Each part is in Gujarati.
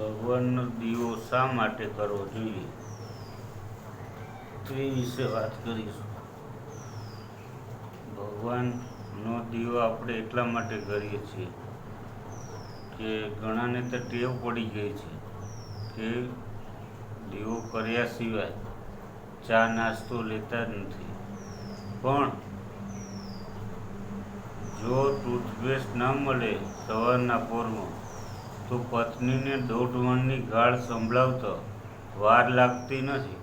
ભગવાનનો દીવો શા માટે કરવો જોઈએ? તે વિશે વાત કરીશું. ભગવાનનો દીવો આપણે એટલા માટે કરીએ છીએ કે ઘણાને તો ટેવ પડી ગઈ છે કે દીવો કર્યા સિવાય ચા નાસ્તો લેતા જ નથી. પણ જો ટૂથપેસ્ટ ન મળે સવારના પોરમાં તો પત્નીને દોઢ મણની ગાળ સંભળાવતો વાર લાગતી નથી.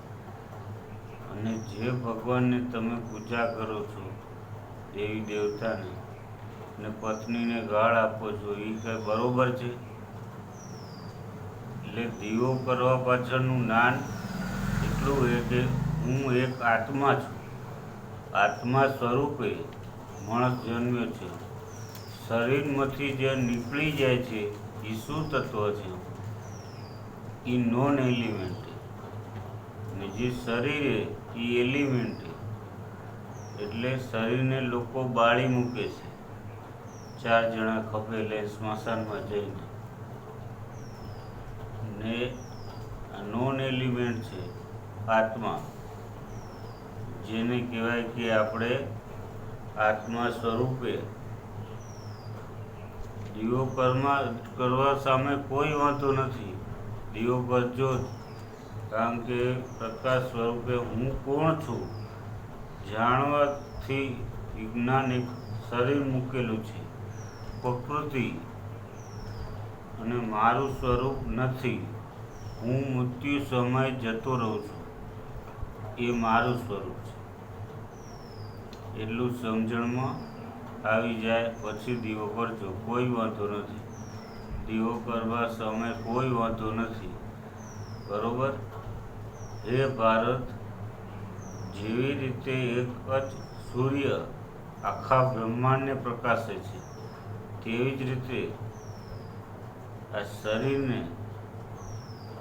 અને જે ભગવાનને તમે પૂજા કરો છો દેવી દેવતાને ને પત્નીને ગાળ આપો છો એ કંઈ બરોબર છે? એટલે દીવો કરવા પાછળનું જ્ઞાન એટલું એ કે હું એક આત્મા છું. આત્મા સ્વરૂપે માણસ જન્મ્યો છે. શરીરમાંથી જે નીકળી જાય છે એ શું તત્વ છે? એ નોન એલિમેન્ટ ને જે શરીર એ એલિમેન્ટ એટલે શરીરને લોકો બાળી મૂકે છે. ચાર જણા ખભે લે સ્મશાનમાં જઈને. ને નોન એલિમેન્ટ છે, આત્મા. જેને કહેવાય કે આપણે આત્મા સ્વરૂપે દીવો કર્મા કરવા સામે કોઈ વાંધો નથી. દીવો કરજો. કારણ કે પ્રકાશ સ્વરૂપે હું કોણ છું? જાણવાથી વિજ્ઞાન શરીર મૂકેલું છે. પ્રકૃતિ અને મારું સ્વરૂપ નથી. હું મૃત્યુ સમય જતો રહું છું. એ મારું સ્વરૂપ છે. એટલું સમજણમાં આવી જાય પછી દીવો કરજો. કોઈ વાંધો નથી. દીવો કરવા સમય કોઈ વાંધો નથી. બરોબર? હે ભારત, જેવી રીતે એક જ સૂર્ય આખા બ્રહ્માંડને પ્રકાશે છે, તેવી જ રીતે આ શરીરને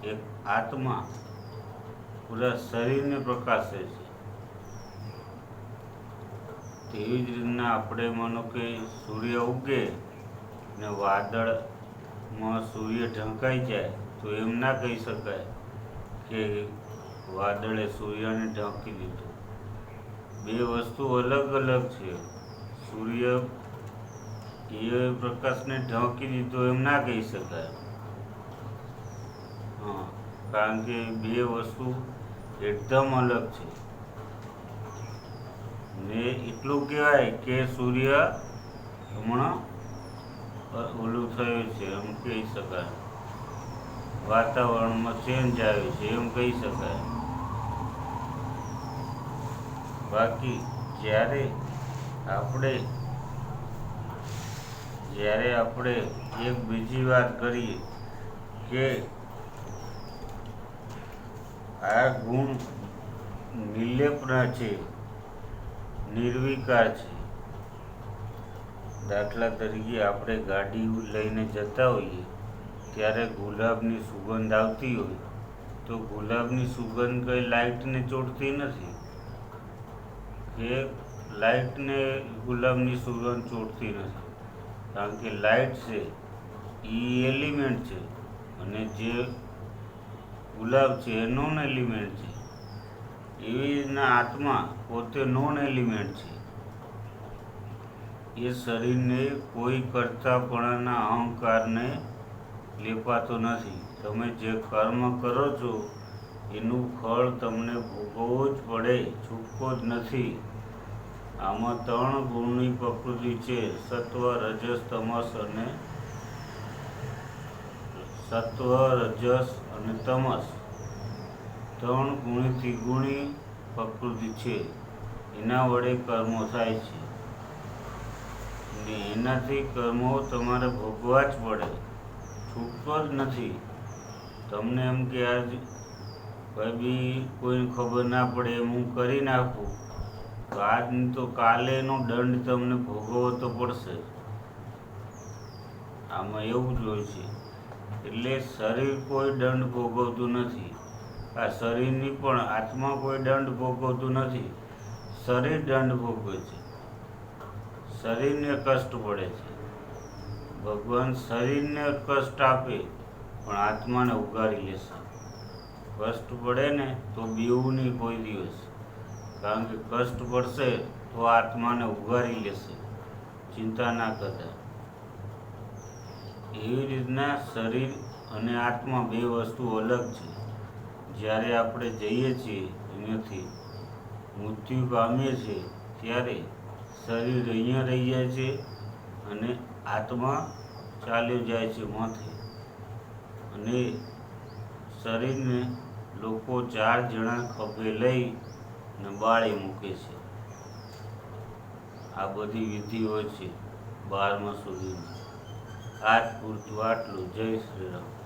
એક આત્મા પૂરા શરીરને પ્રકાશે છે. તેવી જ રીતના આપણે માનો કે સૂર્ય ઉગે ને વાદળમાં સૂર્ય ઢંકાઈ જાય તો એમ ના કહી શકાય કે વાદળે સૂર્યને ઢાંકી દીધું. બે વસ્તુ અલગ અલગ છે. સૂર્ય એ પ્રકાશને ઢાંકી દીધો એમ ના કહી શકાય. હા, કારણ કે બે વસ્તુ એકદમ અલગ છે. ને એટલું કહેવાય કે સૂર્ય હમણાં ઓલું થયું છે, એમ કહી શકાય. વાતાવરણમાં ચેન્જ આવ્યું છે, એમ કહી શકાય. બાકી જ્યારે આપણે જ્યારે આપણે એક બીજી વાત કરીએ કે આ ગુણ નિર્લેપના છે નિર્વિકાર છે. દાખલા તરીકે આપણે ગાડી લઈને જતા હોઈએ, ત્યારે ગુલાબની સુગંધ આવતી હોય, તો ગુલાબની સુગંધ કંઈ લાઇટને ચોટતી નથી? કે લાઇટને ગુલાબની સુગંધ ચોટતી નથી? કારણ કે લાઇટ છે એ એલિમેન્ટ છે, અને જે ગુલાબ છે એ એલિમેન્ટ છે. એવી રીતના આત્મા પોતે નોન એલિમેન્ટ છે. એ શરીરને કોઈ કરતાપણાના અહંકારને લેપાતો નથી. તમે જે કર્મ કરો છો, એનું ફળ તમને ભોગવવું જ પડે, છૂટકો જ નથી. આમાં ત્રણ ગુણની પ્રકૃતિ છે, સત્વ, રજસ, તમસ અને સત્વ, રજસ અને તમસ. ત્રણ ગુણી ત્રિગુણી પ્રકૃતિ છે. એના વડે કર્મો થાય છે. ને એનાથી કર્મો તમારે ભોગવા જ પડે. છૂટતો જ નથી. તમને એમ કે આજ કોઈ બી કોઈને ખબર ના પડે એમ હું કરી નાખું. તો આજની તો કાલેનો દંડ તમને ભોગવવો તો પડશે. આમાં એવું જ હોય છે. એટલે શરીર કોઈ દંડ ભોગવતું નથી. આ શરીરની પણ આત્મા કોઈ દંડ ભોગવતું નથી. શરીર દંડ ભોગવે છે. શરીરને કષ્ટ પડે છે. ભગવાન શરીરને કષ્ટ આપે, પણ આત્માને ઉગારી લેશે કષ્ટ પડે ને તો બીવું નહીં કોઈ દિવસ. કારણ કે કષ્ટ પડશે તો આત્માને ઉગારી લેશે ચિંતા ના કરતા. એવી રીતના શરીર અને આત્મા બે વસ્તુ અલગ છે. જ્યારે આપણે જઈએ છીએ અહીંયાથી, મૃત્યુ પામીએ છીએ, ત્યારે શરીર અહીંયા રહી જાય છે અને આત્મા ચાલ્યો જાય છે માથે. અને શરીરને લોકો ચાર જણા ખભે લઈ ને બાળી મૂકે છે. આ બધી વિધિ હોય છે બારમા સુધીની. આજ પૂરતું આટલું. જય શ્રી રામ.